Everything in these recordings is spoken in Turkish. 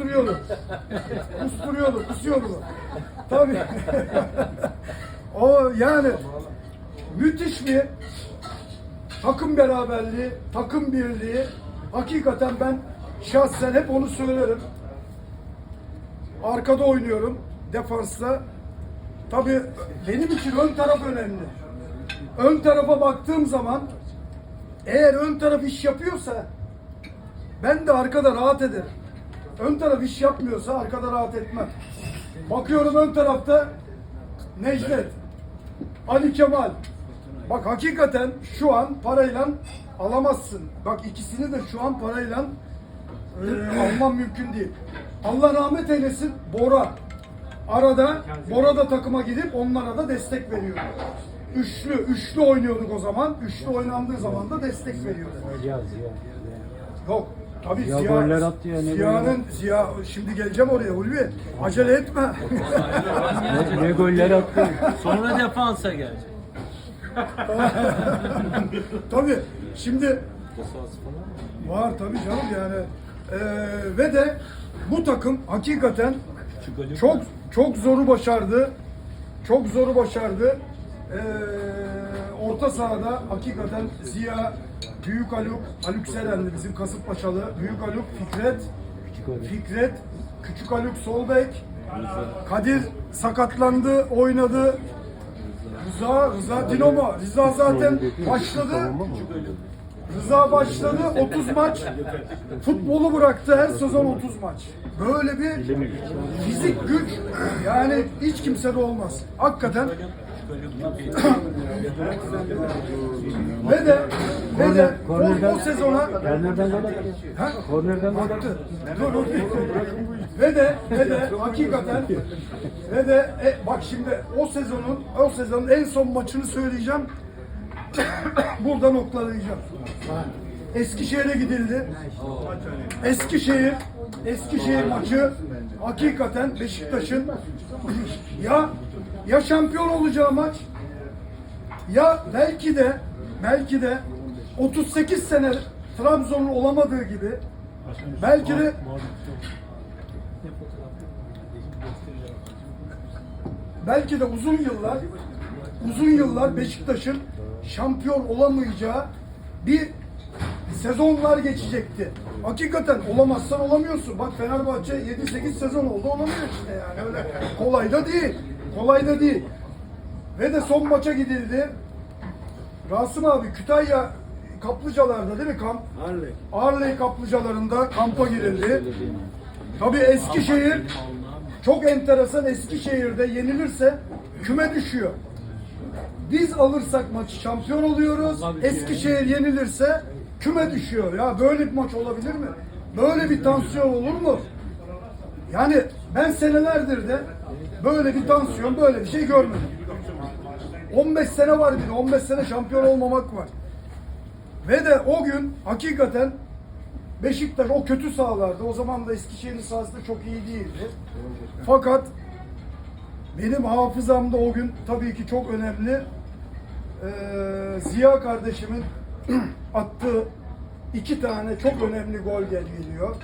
kusturuyordu. kusturuyordu, kusuyordu. Tabii. o yani müthiş bir takım beraberliği, takım birliği. Hakikaten ben şahsen hep onu söylerim. Arkada oynuyorum defansta. Tabii benim için ön taraf önemli. Ön tarafa baktığım zaman eğer ön taraf iş yapıyorsa ben de arkada rahat ederim. Ön taraf iş yapmıyorsa arkada rahat etmem. Bakıyorum ön tarafta Necdet, Ali Kemal. Bak hakikaten şu an parayla alamazsın. Bak ikisini de şu an parayla e, almam mümkün değil. Allah rahmet eylesin Bora. Arada Bora da takıma gidip onlara da destek veriyordu. Üçlü, üçlü oynuyorduk o zaman. Üçlü oynandığı zaman da destek veriyordu. Yok. Tabii Ya Ziya, goller attı ya, ne Ziya'nın, Ziya, şimdi geleceğim oraya Ulvi. Acele etme. Ne, ne goller attı. Sonra defansa gelecek. tabii şimdi var tabii canım yani. Ee, ve de bu takım hakikaten çok çok zoru başardı. Çok zoru başardı. Ee, orta sahada hakikaten Ziya, Büyük Haluk, Haluk Serenli bizim Kasımpaşalı, Büyük Haluk, Fikret. Fikret, Küçük Haluk sol bek, Kadir sakatlandı, oynadı. Rıza, Rıza Dinamo. Rıza zaten başladı. Rıza başladı 30 maç. Futbolu bıraktı her sezon 30 maç. Böyle bir fizik güç yani hiç kimsede olmaz. Hakikaten ve de ve de o, o sezona Kornerden gol attı. Ha? Kornerden gol attı. Attı. Dur, dur. ve de ve de hakikaten ve de e, bak şimdi o sezonun o sezonun en son maçını söyleyeceğim. Burada noktalayacağım. Eskişehir'e gidildi. Eskişehir Eskişehir maçı hakikaten Beşiktaş'ın ya ya şampiyon olacağı maç ya belki de belki de 38 sene Trabzon'un olamadığı gibi belki de belki de uzun yıllar uzun yıllar Beşiktaş'ın şampiyon olamayacağı bir sezonlar geçecekti. Hakikaten olamazsan olamıyorsun. Bak Fenerbahçe 7-8 sezon oldu olamıyor işte yani. Öyle kolay da değil. Kolay da değil. Ve de son maça gidildi. Rasım abi Kütahya Kaplıcalar'da değil mi kamp? Harley. Arley kaplıcalarında kampa girildi. Tabii Eskişehir çok enteresan Eskişehir'de yenilirse küme düşüyor. Biz alırsak maçı şampiyon oluyoruz. Eskişehir yenilirse küme düşüyor. Ya böyle bir maç olabilir mi? Böyle bir tansiyon olur mu? Yani ben senelerdir de böyle bir tansiyon, böyle bir şey görmedim. 15 sene var bir de, 15 sene şampiyon olmamak var. Ve de o gün hakikaten Beşiktaş o kötü sahalarda, o zaman da Eskişehir'in sahası da çok iyi değildi. Fakat benim hafızamda o gün tabii ki çok önemli ee, Ziya kardeşimin attığı iki tane çok önemli gol gel- geliyor.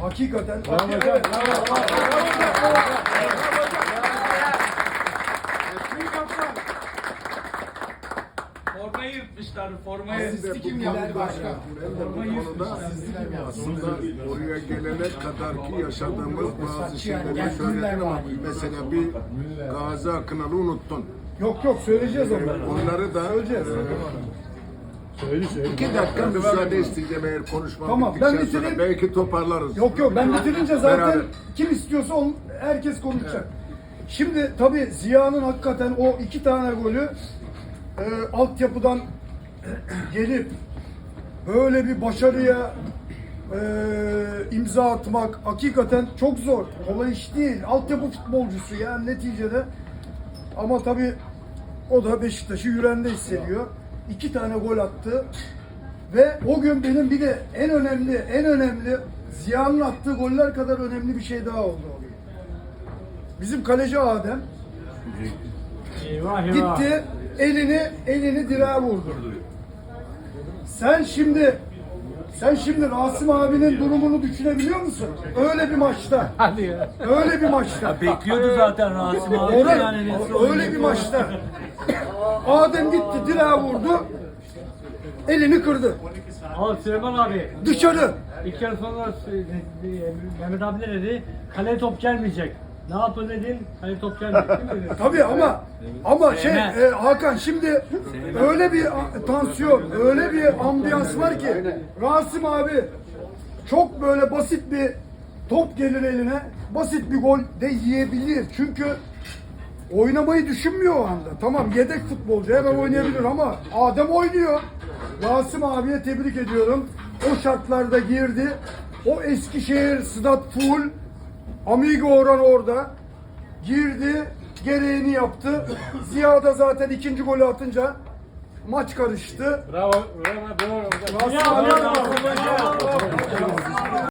Hakikaten. Bravo, bravo, bravo. Resmi kaptan. Formayı yırtmışlar, formayı. Siz kim yaptı başkan? konuda aslında oraya gelene kadar ki yaşadığımız bazı şeyleri söyledin ama mesela bir Gazi Akınal'ı unuttun. Yok yok söyleyeceğiz onları. Onları da Söyleyeceğiz. İki dakika müsaade isteyeceğim eğer konuşmam Tamam, ben sonra bitireyim. belki toparlarız. Yok yok ben bitirince zaten Beraber. kim istiyorsa on, herkes konuşacak. Şimdi tabii Ziya'nın hakikaten o iki tane golü e, altyapıdan gelip böyle bir başarıya e, imza atmak hakikaten çok zor. Kolay iş değil. Altyapı futbolcusu yani neticede. Ama tabii o da Beşiktaş'ı yüreğinde hissediyor. İki tane gol attı. Ve o gün benim bir de en önemli, en önemli Ziya'nın attığı goller kadar önemli bir şey daha oldu o gün. Bizim kaleci Adem Eyvah gitti elini elini direğe vurdu. Sen şimdi Sen şimdi Rasim abinin durumunu düşünebiliyor musun? Öyle bir maçta. Hadi ya. Öyle bir maçta. Bekliyordu zaten Rasim abi. Öyle, Yani öyle bir maçta. Adem gitti direğe vurdu. Elini kırdı. Ama Süleyman abi Dışarı. ilk yarı sonra Mehmet abi ne dedi? Kaleye top gelmeyecek. Ne yapın dedim? Kaleye top gelmeyecek değil mi? Tabii ama ama şey e, Hakan şimdi öyle bir a- tansiyon, öyle bir ambiyans var ki Rasim abi çok böyle basit bir top gelir eline, basit bir gol de yiyebilir. Çünkü oynamayı düşünmüyor o anda. Tamam yedek futbolcu hemen oynayabilir ama Adem oynuyor. Rasim abiye tebrik ediyorum. O şartlarda girdi. O Eskişehir Sıdat full. Amigo Orhan orada. Girdi. Gereğini yaptı. Ziya da zaten ikinci golü atınca maç karıştı. Bravo, bravo, bravo. Rasim abi-